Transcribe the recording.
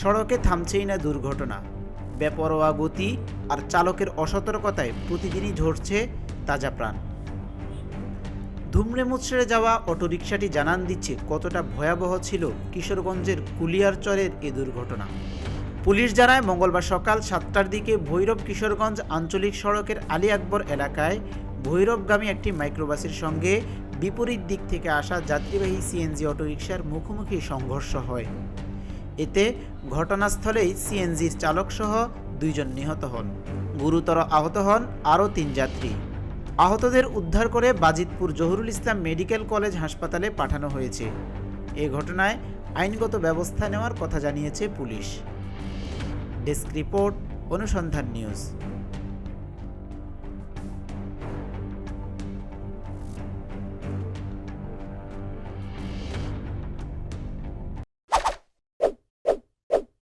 সড়কে থামছেই না দুর্ঘটনা। বেপরোয়া গতি আর চালকের অসতর্কতায় প্রতিদিনই ঝরছে তাজা প্রাণ। ধুমড়ে মুচড়ে যাওয়া অটোরিকশাটি জানান দিচ্ছে, কতটা ভয়াবহ ছিল কিশোরগঞ্জের কুলিয়ারচরের এ দুর্ঘটনা। পুলিশ জানায়, মঙ্গলবার সকাল সাতটার দিকে ভৈরব কিশোরগঞ্জ আঞ্চলিক সড়কের আলী আকবর এলাকায় ভৈরবগামী একটি মাইক্রোবাসের সঙ্গে বিপরীত দিক থেকে আসা যাত্রীবাহী সিএনজি অটোরিকশার মুখোমুখি সংঘর্ষ হয়। এতে ঘটনাস্থলেই সিএনজির চালকসহ দুইজন নিহত হন। গুরুতর আহত হন আরও তিন যাত্রী। আহতদের উদ্ধার করে বাজিতপুর জহুরুল ইসলাম মেডিকেল কলেজ হাসপাতালে পাঠানো হয়েছে। এ ঘটনায় আইনগত ব্যবস্থা নেওয়ার কথা জানিয়েছে police. Desk report, Anusandhan news.